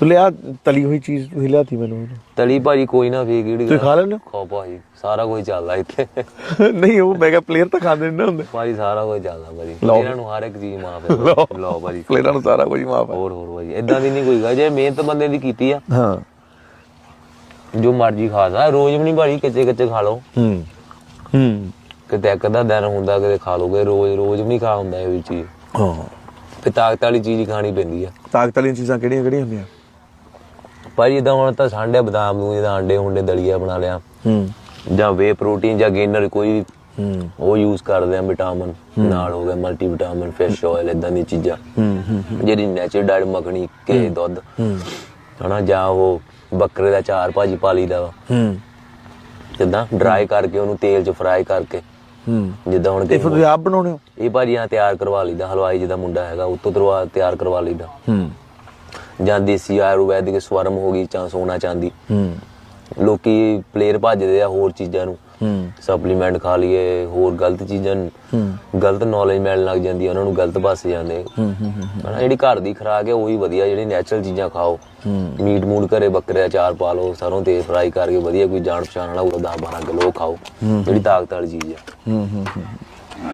ਤੂੰ ਲਿਆ ਤਲੀ ਹੋਈ ਚੀਜ਼ ਤੂੰ ਲਿਆਤੀ ਮੈਨੂੰ ਤਲੀ ਭਾਜੀ ਕੋਈ ਨਾ ਫੇਕ ਕਿਹੜੀ ਤੁਸੀਂ ਖਾ ਲੈਂਦੇ ਖਾ ਭਾਜੀ ਸਾਰਾ ਕੁਝ ਚੱਲਦਾ ਇੱਥੇ। ਹੋ ਨਹੀਂ ਉਹ ਮੈਂ ਕਿਹਾ ਪਲੇਅਰ ਤਾਂ ਖਾਂਦੇ ਨਹੀਂ ਹੁੰਦੇ। ਭਾਜੀ ਸਾਰਾ ਕੁਝ ਚੱਲਦਾ ਭਾਜੀ। ਲਓ। ਇਹਨਾਂ ਨੂੰ ਹਰ ਇੱਕ ਚੀਜ਼ ਮਾਫ ਲਓ। ਹੈ। ਲਓ। ਭਾਜੀ। ਪਲੇਅਰਾਂ ਨੂੰ ਸਾਰਾ ਕੁਝ ਮਾਫ ਹੈ। ਹੋਰ ਹੋਰ ਭਾਜੀ ਇਦਾਂ ਦੀ ਨਹੀਂ ਕੋਈ ਗੱਲ। ਜੇ ਮਿਹਨਤ ਬੰਦੇ ਦੀ ਕੀਤੀ ਆ ਹਾਂ। ਜੋ ਮਰਜ਼ੀ ਖਾ ਸਕਦਾ। ਰੋਜ਼ ਵੀ ਨਹੀਂ ਭਾਜੀ ਕੱਚੇ ਕੱਚੇ ਖਾ ਲਓ। ਹੂੰ ਹੂੰ। ਕਿਤੇ ਇੱਕ ਅੱਧਾ ਦਿਨ ਹੁੰਦਾ ਕਿਤੇ ਖਾ ਲੋਗੇ ਰੋਜ਼ ਰੋਜ਼ ਵੀ ਨਹੀਂ ਖਾ ਹੁੰਦਾ ਇਹ ਵੀ ਚੀਜ਼। ਹਾਂ। ਤੇ ਤਾਕਤ ਵਾਲੀ ਚੀਜ਼ ਹੀ ਖਾਣੀ ਪੈਂਦੀ ਆ। ਤਾਕਤ ਵਾਲੀਆਂ ਚੀਜ਼ਾਂ ਕਿਹੜੀਆਂ ਕਿਹੜੀਆਂ ਹੁੰਦੀਆਂ? ਭਾਜੀ ਇਦਾਂ ਹੁਣ ਤਾਂ ਸਾਂਡੇ ਬਦਾਮ ਨੂੰ ਜਿਹਦਾ ਆਂਡੇ ਹੁੰਡੇ ਦਲੀਆ ਬਣਾ ਲਿਆ। ਹੂੰ। ਜਾਂ ਵੇ ਪ੍ਰੋਟੀਨ ਜਾਂ ਗੇਨਰ ਕੋਈ ਵੀ ਹੂੰ। ਉਹ ਯੂਜ਼ ਕਰਦੇ ਆ ਵਿਟਾਮਿਨ ਨਾਲ ਹੋ ਗਿਆ ਮਲਟੀ ਵਿਟਾਮਿਨ ਫਿਸ਼ ਆਇਲ ਇਦਾਂ ਦੀ ਚੀਜ਼ਾਂ। ਹੂੰ ਹੂੰ ਜਿਹੜੀ ਨੈਚੁਰਲ ਡਾਈਟ ਮੱਖਣੀ ਕੇ ਦੁੱਧ। ਹੂੰ। ਹਨਾ ਜਾਂ ਉਹ ਬੱਕਰੇ ਦਾ ਚਾਰ ਭਾਜੀ ਪਾ ਲਈਦਾ ਵਾ। ਹੂੰ। ਜਿੱਦਾਂ ਡਰਾਈ ਕਰਕੇ ਉਹਨੂੰ ਤੇਲ 'ਚ ਫਰਾਈ ਕਰਕੇ ਹੂੰ। ਜਿੱਦਾਂ ਹੁਣ ਇਹ ਫਿਰ ਤੁਸੀਂ ਆਪ ਬਣਾਉਣੇ ਹੋ? ਇਹ ਭਾਜੀਆਂ ਤਿਆਰ ਕਰਵਾ ਲਈਦਾ ਹਲਵਾਈ ਜਿਹਦਾ ਮੁੰਡਾ ਹੈਗਾ ਉਤੋਂ ਤਰਵਾ ਤਿਆਰ ਕਰਵਾ ਲਈਦਾ। ਹੂੰ। ਜਾਂ ਦੇਸੀ ਆਯੁਰਵੈਦਿਕ ਸਵਰਮ ਹੋ ਗਈ ਜਾਂ ਸੋਨਾ ਚਾਂਦੀ। ਹੂੰ। ਲੋਕੀ ਪਲੇਅਰ ਭੱਜਦੇ ਆ ਹੋਰ ਚੀਜ਼ਾਂ ਨੂੰ। ਹੂੰ। ਸਪਲੀਮੈਂਟ ਖਾ ਲਈਏ ਹੋਰ ਗਲਤ ਚੀਜ਼ਾਂ ਗਲਤ ਨੌਲੇਜ ਮਿਲਣ ਲੱਗ ਜਾਂਦੀ ਹੈ ਉਹਨਾਂ ਨੂੰ ਗਲਤ ਪਾਸੇ ਜਾਂਦੇ। ਹੂੰ ਹੂੰ ਹੂੰ ਹਨਾ ਜਿਹੜੀ ਘਰ ਦੀ ਖੁਰਾਕ ਹੈ ਉਹੀ ਵਧੀਆ ਜਿਹੜੀ ਨੈਚੁਰਲ ਚੀਜ਼ਾਂ ਖਾਓ। ਹੂੰ। ਮੀਟ ਮੂਟ ਘਰੇ ਬੱਕਰੇ ਚਾਰ ਪਾ ਲਓ ਸਰੋਂ ਤੇਲ ਫਰਾਈ ਕਰਕੇ ਵਧੀਆ ਕੋਈ ਜਾਣ ਪਛਾਣ ਵਾਲਾ ਉਹ 10 12 ਕਿਲੋ ਖਾਓ। ਜਿਹੜੀ ਤਾਕਤ ਵਾਲੀ ਚੀਜ਼ ਹੈ ਹੂੰ ਹੂੰ ਹੂੰ।